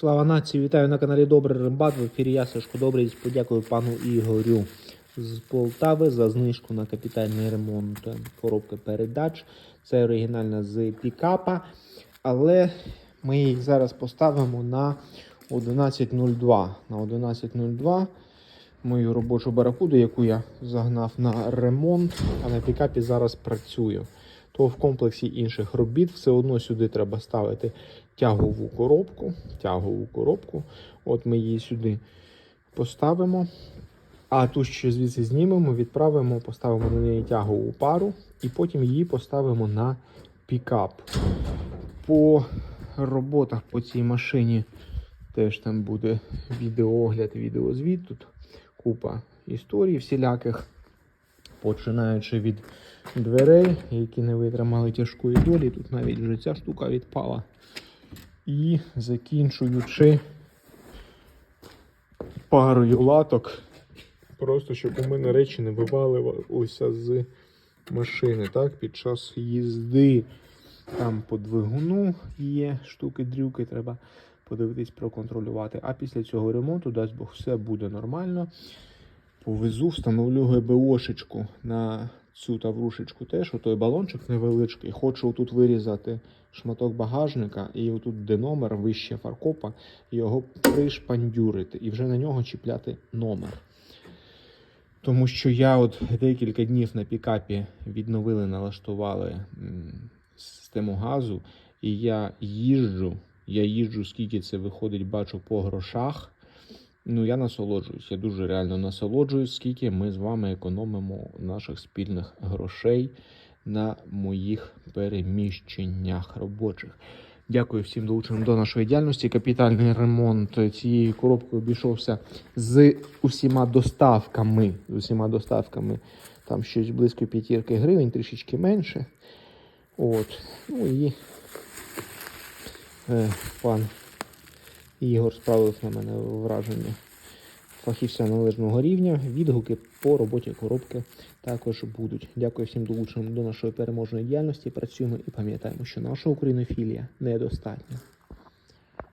Слава нації, вітаю на каналі Добрий Римбат. В ефірі я Сашко Добрий. Подякую пану Ігорю з Полтави за знижку на капітальний ремонт коробки передач. Це оригінальна з пікапа, але ми їх зараз поставимо на 11.02. На 11.02 мою робочу баракуду, яку я загнав на ремонт, а на пікапі зараз працюю. То в комплексі інших робіт все одно сюди треба ставити тягову коробку. Тягову коробку. От ми її сюди поставимо. А ту, що звідси знімемо, відправимо, поставимо на неї тягову пару і потім її поставимо на пікап. По роботах по цій машині теж там буде відеоогляд, відеозвіт. Тут купа історій всіляких, починаючи від дверей, які не витримали тяжкої долі. Тут навіть вже ця штука відпала. І закінчуючи парою латок, просто щоб у мене речі не вивалилися з машини так, під час їзди. Там по двигуну є штуки-дрюки, треба подивитись, проконтролювати. А після цього ремонту, дасть Бог, все буде нормально. Повезу, встановлю ГБОшечку на цю таврушечку теж, отой балончик невеличкий. Хочу тут вирізати шматок багажника і отут, де номер, вище фаркопа, його пришпандюрити і вже на нього чіпляти номер. Тому що я от декілька днів на пікапі відновили, налаштували систему газу, і я їжджу, я їжджу, скільки це виходить, бачу по грошах. Ну, я насолоджуюсь, я дуже реально насолоджуюсь, скільки ми з вами економимо наших спільних грошей на моїх переміщеннях робочих. Дякую всім долученим до нашої діяльності. Капітальний ремонт цієї коробки обійшовся з усіма доставками. З усіма доставками. Там щось близько п'ятірки гривень, трішечки менше. От. Ну і е, пан Ігор справив на мене враження фахівця належного рівня. Відгуки по роботі коробки також будуть. Дякую всім долученим до нашої переможної діяльності. Працюємо і пам'ятаємо, що наша українофілія недостатня.